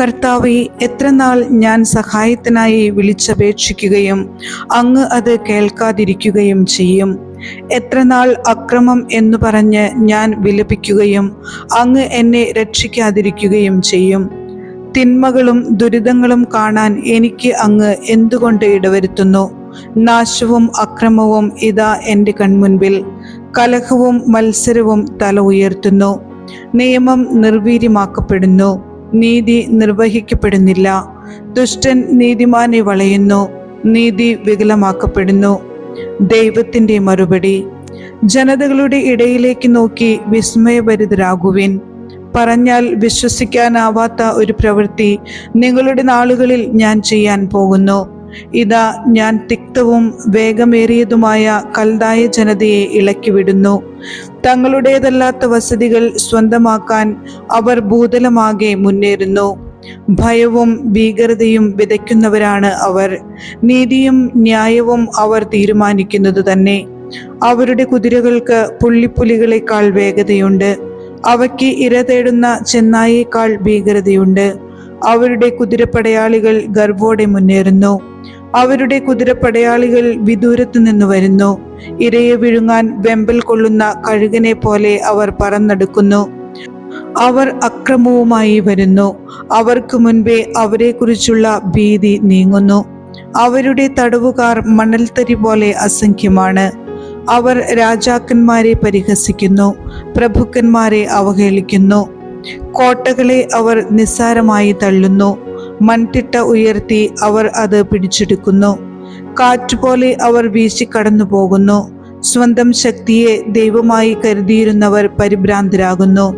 കർത്താവെ എത്ര നാൾ ഞാൻ സഹായത്തിനായി വിളിച്ചപേക്ഷിക്കുകയും അങ്ങ് അത് കേൾക്കാതിരിക്കുകയും ചെയ്യും. എത്ര നാൾ അക്രമം എന്നു പറഞ്ഞ് ഞാൻ വിലപിക്കുകയും അങ്ങ് എന്നെ രക്ഷിക്കാതിരിക്കുകയും ചെയ്യും. തിന്മകളും ദുരിതങ്ങളും കാണാൻ എനിക്ക് അങ്ങ് എന്തുകൊണ്ട് ഇടവരുത്തുന്നു? നാശവും അക്രമവും ഇതാ എന്റെ കൺമുൻപിൽ. കലഹവും മത്സരവും തല ഉയർത്തുന്നു. നിയമം നിർവീര്യമാക്കപ്പെടുന്നു. നീതി നിർവഹിക്കപ്പെടുന്നില്ല. ദുഷ്ടൻ നീതിമാനെ വളയുന്നു നീതി വികലമാക്കപ്പെടുന്നു. ദൈവത്തിന്റെ മറുപടി ജനതകളുടെ ഇടയിലേക്ക് നോക്കി വിസ്മയഭരിതരാകുവിൻ. പറഞ്ഞാൽ വിശ്വസിക്കാനാവാത്ത ഒരു പ്രവൃത്തി നിങ്ങളുടെ നാളുകളിൽ ഞാൻ ചെയ്യാൻ പോകുന്നു. ഇതാ ഞാൻ തിക്തവും വേഗമേറിയതുമായ കൽതായ ജനതയെ ഇളക്കിവിടുന്നു. തങ്ങളുടേതല്ലാത്ത വസതികൾ സ്വന്തമാക്കാൻ അവർ ഭൂതലമാകെ മുന്നേറുന്നു. ഭയവും ഭീകരതയും വിതയ്ക്കുന്നവരാണ് അവർ. നീതിയും ന്യായവും അവർ തീരുമാനിക്കുന്നത് തന്നെ. അവരുടെ കുതിരകൾക്ക് പുള്ളിപ്പുലികളെക്കാൾ വേഗതയുണ്ട്. അവയ്ക്ക് ഇര തേടുന്ന ചെന്നായേക്കാൾ ഭീകരതയുണ്ട്. അവരുടെ കുതിരപ്പടയാളികൾ ഗർവോടെ മുന്നേറുന്നു. അവരുടെ കുതിരപ്പടയാളികൾ വിദൂരത്തു നിന്ന് വരുന്നു. ഇരയെ വിഴുങ്ങാൻ വെമ്പൽ കൊള്ളുന്ന കഴുകനെ പോലെ അവർ പറന്നെടുക്കുന്നു. അവർ അക്രമവുമായി വരുന്നു. അവർക്ക് മുൻപേ അവരെക്കുറിച്ചുള്ള ഭീതി നീങ്ങുന്നു. അവരുടെ തടവുകാർ മണൽത്തരി പോലെ അസംഖ്യമാണ്. അവർ രാജാക്കന്മാരെ പരിഹസിക്കുന്നു. പ്രഭുക്കന്മാരെ അവഹേളിക്കുന്നു. കോട്ടകളെ അവർ നിസ്സാരമായി തള്ളുന്നു. മൺതിട്ട ഉയർത്തി അവർ അത് പിടിച്ചെടുക്കുന്നു. കാറ്റുപോലെ അവർ വീശി കടന്നു പോകുന്നു സ്വന്തം ശക്തിയെ ദൈവമായി കരുതിയിരുന്നവർ പരിഭ്രാന്തരാകുന്നു.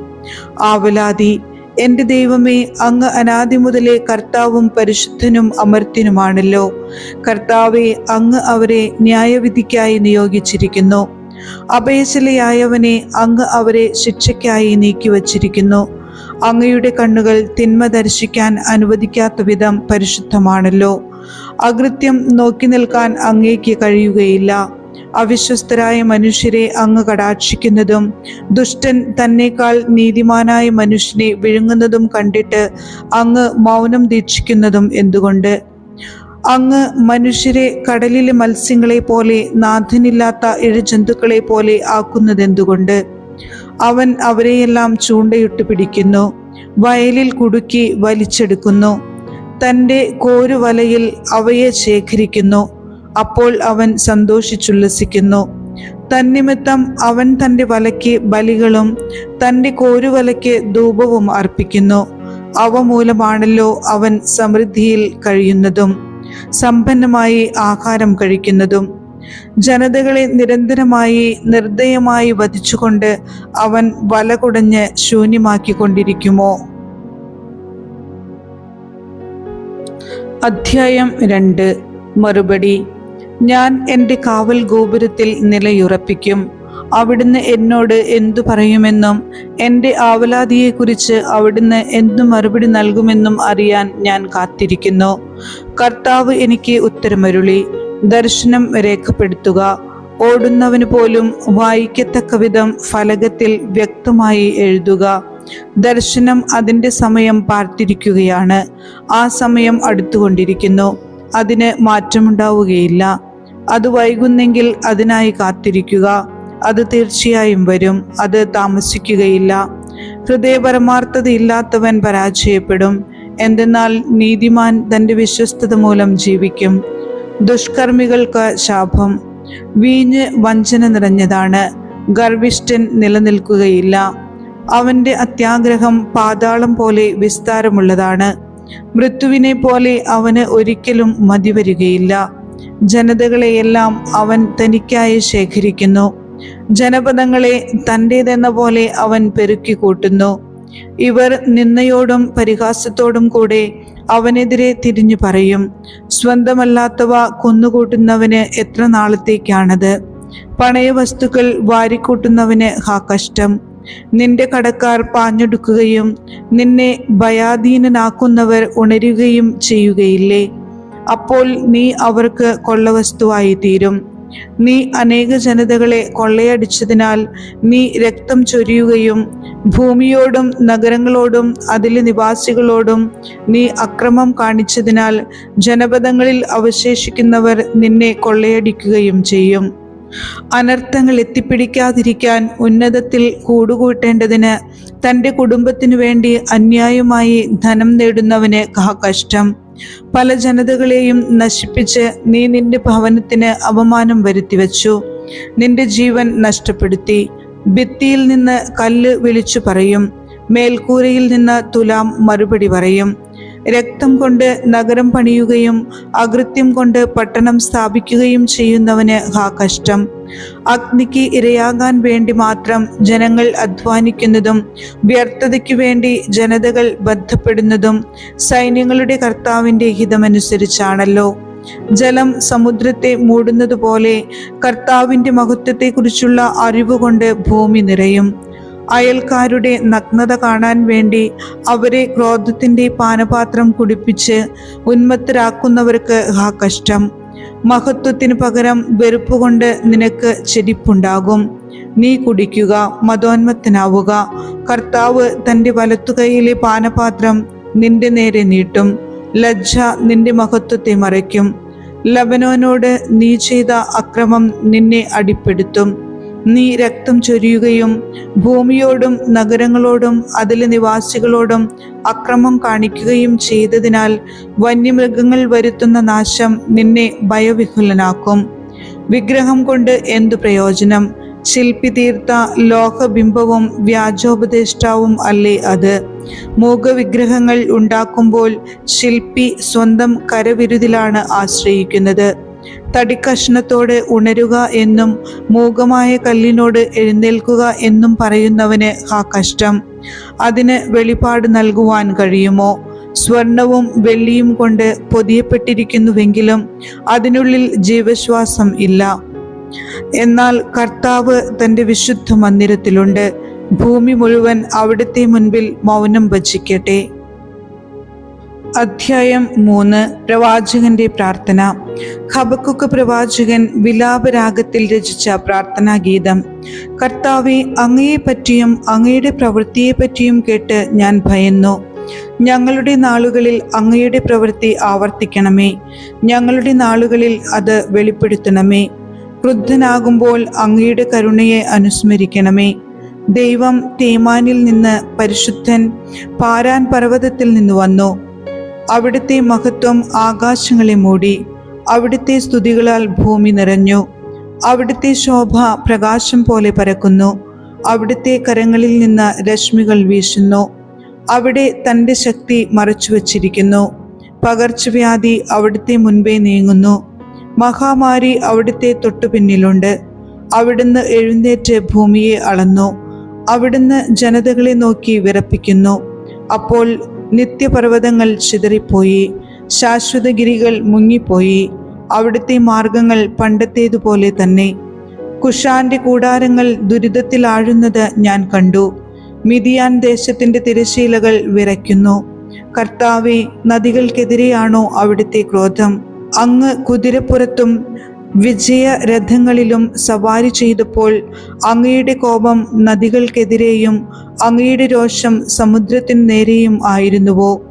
ആവലാതി എന്റെ ദൈവമേ അങ്ങ് അനാദി മുതലേ കർത്താവും പരിശുദ്ധനും അമർത്തിനുമാണല്ലോ കർത്താവെ അങ്ങ് അവരെ ന്യായവിധിക്കായി നിയോഗിച്ചിരിക്കുന്നു. അഭയശിലയായവനെ അങ്ങ് അവരെ ശിക്ഷയ്ക്കായി നീക്കിവച്ചിരിക്കുന്നു അങ്ങയുടെ കണ്ണുകൾ തിന്മ ദർശിക്കാൻ അനുവദിക്കാത്ത വിധം പരിശുദ്ധമാണല്ലോ. അകൃത്യം നോക്കി നിൽക്കാൻ അങ്ങേക്ക് കഴിയുകയില്ല. അവിശ്വസ്തരായ മനുഷ്യരെ അങ്ങ് കടാക്ഷിക്കുന്നതും ദുഷ്ടൻ തന്നെക്കാൾ നീതിമാനായ മനുഷ്യനെ വിഴുങ്ങുന്നതും കണ്ടിട്ട് അങ്ങ് മൗനം ദീക്ഷിക്കുന്നതും എന്തുകൊണ്ട്? അങ്ങ് മനുഷ്യരെ കടലിലെ മത്സ്യങ്ങളെ പോലെ നാഥനില്ലാത്ത ഇഴജന്തുക്കളെ പോലെ ആക്കുന്നതെന്തുകൊണ്ട്? അവൻ അവരെയെല്ലാം ചൂണ്ടയിട്ട് പിടിക്കുന്നു വയലിൽ കുടുക്കി വലിച്ചെടുക്കുന്നു. തന്റെ കോരുവലയിൽ അവയെ ശേഖരിക്കുന്നു. അപ്പോൾ അവൻ സന്തോഷിച്ചുല്ലസിക്കുന്നു. തന്നിമിത്തം അവൻ തന്റെ വലയ്ക്ക് ബലികളും തന്റെ കോരുവലയ്ക്ക് ധൂപവും അർപ്പിക്കുന്നു. അവ മൂലമാണല്ലോ അവൻ സമൃദ്ധിയിൽ കഴിയുന്നതും. സമ്പന്നമായി ആഹാരം കഴിക്കുന്നതും ജനതകളെ നിരന്തരമായി നിർദ്ദയമായി വധിച്ചുകൊണ്ട് അവൻ വല കുടഞ്ഞ് ശൂന്യമാക്കിക്കൊണ്ടിരിക്കുമോ? അധ്യായം രണ്ട്. മറുപടി ഞാൻ എന്റെ കാവൽ ഗോപുരത്തിൽ നിലയുറപ്പിക്കും. അവിടുന്ന് എന്നോട് എന്തു പറയുമെന്നും എന്റെ ആവലാതിയെക്കുറിച്ച് അവിടുന്ന് എന്തു മറുപടി നൽകുമെന്നും അറിയാൻ ഞാൻ കാത്തിരിക്കുന്നു. കർത്താവ് എനിക്ക് ഉത്തരമരുളി. ദർശനം രേഖപ്പെടുത്തുക. ഓടുന്നവന് പോലും വായിക്കത്തക്ക വിധം ഫലകത്തിൽ വ്യക്തമായി എഴുതുക. ദർശനം അതിന്റെ സമയം പാർത്തിരിക്കുകയാണ്. ആ സമയം അടുത്തുകൊണ്ടിരിക്കുന്നു. അതിന് മാറ്റമുണ്ടാവുകയില്ല. അത് വൈകുന്നെങ്കിൽ അതിനായി കാത്തിരിക്കുക. അത് തീർച്ചയായും വരും. അത് താമസിക്കുകയില്ല. ഹൃദയപരമാർത്ഥതയില്ലാത്തവൻ പരാജയപ്പെടും. എന്തെന്നാൽ നീതിമാൻ തന്റെ വിശ്വസ്തത മൂലം ജീവിക്കും. ദുഷ്കർമ്മികൾക്ക് ശാപം. വീഞ്ഞ് വഞ്ചന നിറഞ്ഞതാണ്. ഗർവിഷ്ഠൻ നിലനിൽക്കുകയില്ല. അവന്റെ അത്യാഗ്രഹം പാതാളം പോലെ വിസ്താരമുള്ളതാണ്. മൃത്യുവിനെ പോലെ അവന് ഒരിക്കലും മതിവരികയില്ല. ജനതകളെയെല്ലാം അവൻ തനിക്കായി ശേഖരിക്കുന്നു. ജനപദങ്ങളെ തന്റേതെന്ന പോലെ അവൻ പെരുക്കി കൂട്ടുന്നു. ഇവർ നിന്നയോടും പരിഹാസത്തോടും കൂടെ അവനെതിരെ തിരിഞ്ഞു പറയും. സ്വന്തമല്ലാത്തവ കൊന്നുകൂട്ടുന്നവന് എത്ര നാളത്തേക്കാണത്? പണയ വസ്തുക്കൾ വാരിക്കൂട്ടുന്നവന് ഹാ കഷ്ടം. നിന്റെ കടക്കാർ പാഞ്ഞെടുക്കുകയും നിന്നെ ഭയാധീനനാക്കുന്നവർ ഉണരുകയും ചെയ്യുകയില്ലേ? അപ്പോൾ നീ അവർക്ക് കൊള്ളവസ്തുവായി തീരും. നീ അനേക ജനതകളെ കൊള്ളയടിച്ചതിനാൽ നീ രക്തം ചൊരിയുകയും ഭൂമിയോടും നഗരങ്ങളോടും അതിലെ നിവാസികളോടും നീ അക്രമം കാണിച്ചതിനാൽ ജനപദങ്ങളിൽ അവശേഷിക്കുന്നവർ നിന്നെ കൊള്ളയടിക്കുകയും ചെയ്യും. അനർത്ഥങ്ങൾ എത്തിപ്പിടിക്കാതിരിക്കാൻ ഉന്നതത്തിൽ കൂടുകൂട്ടേണ്ടതിന് തന്റെ കുടുംബത്തിനു വേണ്ടി അന്യായമായി ധനം നേടുന്നവന് കഷ്ടം. പല ജനതകളെയും നശിപ്പിച്ച് നീ നിന്റെ ഭവനത്തിന് അപമാനം വരുത്തിവെച്ചു. നിന്റെ ജീവൻ നഷ്ടപ്പെടുത്തി. ഭിത്തിയിൽ നിന്ന് കല്ല് വിളിച്ചു പറയും. മേൽക്കൂരയിൽ നിന്ന് തുലാം മറുപടി പറയും. രക്തം കൊണ്ട് നഗരം പണിയുകയും അകൃത്യം കൊണ്ട് പട്ടണം സ്ഥാപിക്കുകയും ചെയ്യുന്നവന് ഹാ കഷ്ടം. അഗ്നിക്ക് ഇരയാകാൻ വേണ്ടി മാത്രം ജനങ്ങൾ അധ്വാനിക്കുന്നതും വ്യർത്ഥതയ്ക്ക് വേണ്ടി ജനതകൾ ബന്ധപ്പെടുന്നതും സൈന്യങ്ങളുടെ കർത്താവിന്റെ ഹിതമനുസരിച്ചാണല്ലോ. ജലം സമുദ്രത്തെ മൂടുന്നതുപോലെ കർത്താവിന്റെ മഹത്വത്തെക്കുറിച്ചുള്ള അറിവുകൊണ്ട് ഭൂമി നിറയും. അയൽക്കാരുടെ നഗ്നത കാണാൻ വേണ്ടി അവരെ ക്രോധത്തിന്റെ പാനപാത്രം കുടിപ്പിച്ച് ഉന്മത്തരാക്കുന്നവർക്ക് ഹാ കഷ്ടം. മഹത്വത്തിന് പകരം വെറുപ്പ് കൊണ്ട് നിനക്ക് ചെരിപ്പുണ്ടാകും. നീ കുടിക്കുക മതോന്മത്തനാവുക കർത്താവ് തന്റെ വലത്തുകൈയിലെ പാനപാത്രം നിന്റെ നേരെ നീട്ടും. ലജ്ജ നിന്റെ മഹത്വത്തെ മറയ്ക്കും. ലബനോനോട് നീ ചെയ്ത അക്രമം നിന്നെ അടിപ്പെടുത്തും. നീ രക്തം ചൊരിയുകയും ഭൂമിയോടും നഗരങ്ങളോടും അതിലെ നിവാസികളോടും അക്രമം കാണിക്കുകയും ചെയ്തതിനാൽ വന്യമൃഗങ്ങൾ വരുത്തുന്ന നാശം നിന്നെ ഭയവിഹുലനാക്കും. വിഗ്രഹം കൊണ്ട് എന്തു പ്രയോജനം? ശില്പി തീർത്ത ലോഹബിംബവും വ്യാജോപദേഷ്ടാവും അല്ലേ അത്? മൂകവിഗ്രഹങ്ങൾ ഉണ്ടാക്കുമ്പോൾ ശില്പി സ്വന്തം കരവിരുതിലാണ് ആശ്രയിക്കുന്നത്. തടിക്കഷ്ണത്തോട് ഉണരുക എന്നും മൂകമായ കല്ലിനോട് എഴുന്നേൽക്കുക എന്നും പറയുന്നവന് ആ കഷ്ടം. അതിന് വെളിപാട് നൽകുവാൻ കഴിയുമോ? സ്വർണവും വെള്ളിയും കൊണ്ട് പൊതിയപ്പെട്ടിരിക്കുന്നുവെങ്കിലും അതിനുള്ളിൽ ജീവശ്വാസം ഇല്ല. എന്നാൽ കർത്താവ് തന്റെ വിശുദ്ധ മന്ദിരത്തിലുണ്ട് ഭൂമി മുഴുവൻ അവിടുത്തെ മുൻപിൽ മൗനം ഭജിക്കട്ടെ. അധ്യായം മൂന്ന് പ്രവാചകന്റെ പ്രാർത്ഥന. ഹബക്കുക്ക് പ്രവാചകൻ വിലാപരാഗത്തിൽ രചിച്ച പ്രാർത്ഥനാ ഗീതം കർത്താവെ അങ്ങയെപ്പറ്റിയും അങ്ങയുടെ പ്രവൃത്തിയെപ്പറ്റിയും കേട്ട് ഞാൻ ഭയന്നു. ഞങ്ങളുടെ നാളുകളിൽ അങ്ങയുടെ പ്രവൃത്തി ആവർത്തിക്കണമേ. ഞങ്ങളുടെ നാളുകളിൽ അത് വെളിപ്പെടുത്തണമേ. ക്രുദ്ധനാകുമ്പോൾ അങ്ങയുടെ കരുണയെ അനുസ്മരിക്കണമേ. ദൈവം തേമാനിൽ നിന്ന് പരിശുദ്ധൻ പാരാൻ പർവതത്തിൽ നിന്ന് വന്നു. അവിടുത്തെ മഹത്വം ആകാശങ്ങളെ മൂടി അവിടുത്തെ സ്തുതികളാൽ ഭൂമി നിറഞ്ഞു അവിടുത്തെ ശോഭ പ്രകാശം പോലെ പരക്കുന്നു അവിടുത്തെ കരങ്ങളിൽ നിന്ന് രശ്മികൾ വീശുന്നു അവിടെ തന്റെ ശക്തി മറച്ചു വച്ചിരിക്കുന്നു പകർച്ചവ്യാധി അവിടുത്തെ മുൻപേ നീങ്ങുന്നു മഹാമാരി അവിടുത്തെ തൊട്ടുപിന്നിലുണ്ട് അവിടുന്ന് എഴുന്നേറ്റ് ഭൂമിയെ അളന്നു അവിടുന്ന് ജനതകളെ നോക്കി വിറപ്പിക്കുന്നു അപ്പോൾ നിത്യപർവതങ്ങൾ ചിതറിപ്പോയി ശാശ്വതഗിരികൾ മുങ്ങിപ്പോയി അവിടുത്തെ മാർഗങ്ങൾ പണ്ടത്തേതുപോലെ തന്നെ. കുഷാന്റെ കൂടാരങ്ങൾ ദുരിതത്തിലാഴുന്നത് ഞാൻ കണ്ടു. മിതിയാൻ ദേശത്തിന്റെ തിരശീലകൾ വിറയ്ക്കുന്നു. കർത്താവെ നദികൾക്കെതിരെയാണോ അവിടുത്തെ ക്രോധം? അങ്ങ് കുതിരപ്പുറത്തും വിജയരഥങ്ങളിലും സവാരി ചെയ്തപ്പോൾ അങ്ങയുടെ കോപം നദികൾക്കെതിരെയും അങ്ങയുടെ രോഷം സമുദ്രത്തിനു നേരെയും ആയിരുന്നുവോ?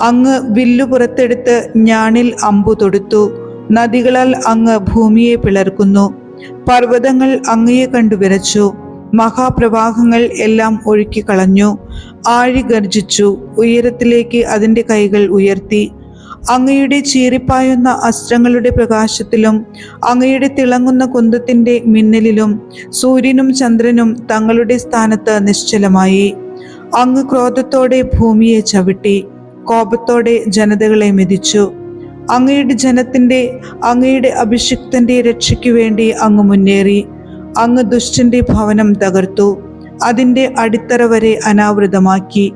അങ്ങ് വില്ലു പുറത്തെടുത്ത് ഞാണിൽ അമ്പു തൊടുത്തു. നദികളാൽ അങ്ങ് ഭൂമിയെ പിളർക്കുന്നു. പർവതങ്ങൾ അങ്ങയെ കണ്ടു വിറച്ചു. മഹാപ്രവാഹങ്ങൾ എല്ലാം ഒഴുക്കിക്കളഞ്ഞു. ആഴി ഗർജിച്ചു ഉയരത്തിലേക്ക് അതിന്റെ കൈകൾ ഉയർത്തി. അങ്ങയുടെ ചീറിപ്പായുന്ന അസ്ത്രങ്ങളുടെ പ്രകാശത്തിലും അങ്ങയുടെ തിളങ്ങുന്ന കുന്തത്തിന്റെ മിന്നലിലും സൂര്യനും ചന്ദ്രനും തങ്ങളുടെ സ്ഥാനത്ത് നിശ്ചലമായി. അങ്ങ് ക്രോധത്തോടെ ഭൂമിയെ ചവിട്ടി കോപത്തോടെ ജനതകളെ മെതിച്ചു. അങ്ങയുടെ ജനത്തിന്റെ അങ്ങയുടെ അഭിഷിക്തന്റെ രക്ഷയ്ക്കു വേണ്ടി അങ്ങ് മുന്നേറി. അങ്ങ് ദുഷ്ടന്റെ ഭവനം തകർത്തു അതിന്റെ അടിത്തറ വരെ അനാവൃതമാക്കി.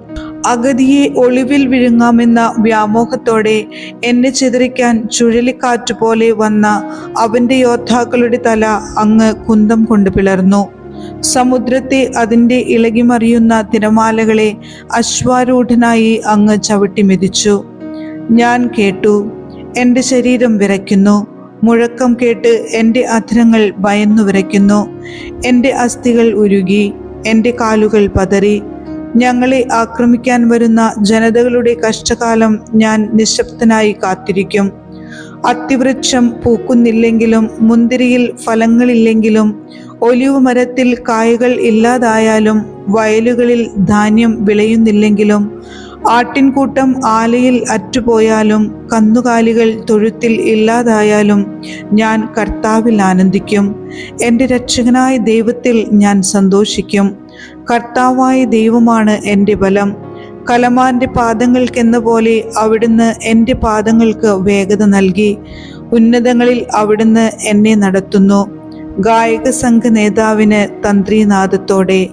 അഗതിയെ ഒളിവിൽ വിഴുങ്ങാമെന്ന വ്യാമോഹത്തോടെ എന്നെ ചിതറിക്കാൻ ചുഴലിക്കാറ്റ് പോലെ വന്ന അവന്റെ യോദ്ധാക്കളുടെ തല അങ്ങ് കുന്തം കൊണ്ട് പിളർന്നു. സമുദ്രത്തെ അതിന്റെ ഇളകിമറിയുന്ന തിരമാലകളെ അശ്വാരൂഢനായി അങ്ങ് ചവിട്ടി മെതിച്ചു. ഞാൻ കേട്ടു എന്റെ ശരീരം വിറയ്ക്കുന്നു. മുഴക്കം കേട്ട് എന്റെ അധരങ്ങൾ ഭയന്നു വിറയ്ക്കുന്നു. എന്റെ അസ്ഥികൾ ഉരുകി എന്റെ കാലുകൾ പതറി. ഞങ്ങളെ ആക്രമിക്കാൻ വരുന്ന ജനതകളുടെ കഷ്ടകാലം ഞാൻ നിശബ്ദനായി കാത്തിരിക്കും. അത്തിവൃക്ഷം പൂക്കുന്നില്ലെങ്കിലും മുന്തിരിയിൽ ഫലങ്ങളില്ലെങ്കിലും ഒലിവ് മരത്തിൽ കായകൾ ഇല്ലാതായാലും വയലുകളിൽ ധാന്യം വിളയുന്നില്ലെങ്കിലും ആട്ടിൻകൂട്ടം ആലയിൽ അറ്റുപോയാലും കന്നുകാലികൾ തൊഴുത്തിൽ ഇല്ലാതായാലും ഞാൻ കർത്താവിൽ ആനന്ദിക്കും. എന്റെ രക്ഷകനായ ദൈവത്തിൽ ഞാൻ സന്തോഷിക്കും. കർത്താവായ ദൈവമാണ് എന്റെ ബലം. കലമാന്റെ പാദങ്ങൾക്കെന്ന പോലെ അവിടുന്ന് എന്റെ പാദങ്ങൾക്ക് വേഗത നൽകി. ഉന്നതങ്ങളിൽ അവിടുന്ന് എന്നെ നടത്തുന്നു. ഗായക സംഘ നേതാവിന് തന്ത്രീനാദത്തോടെ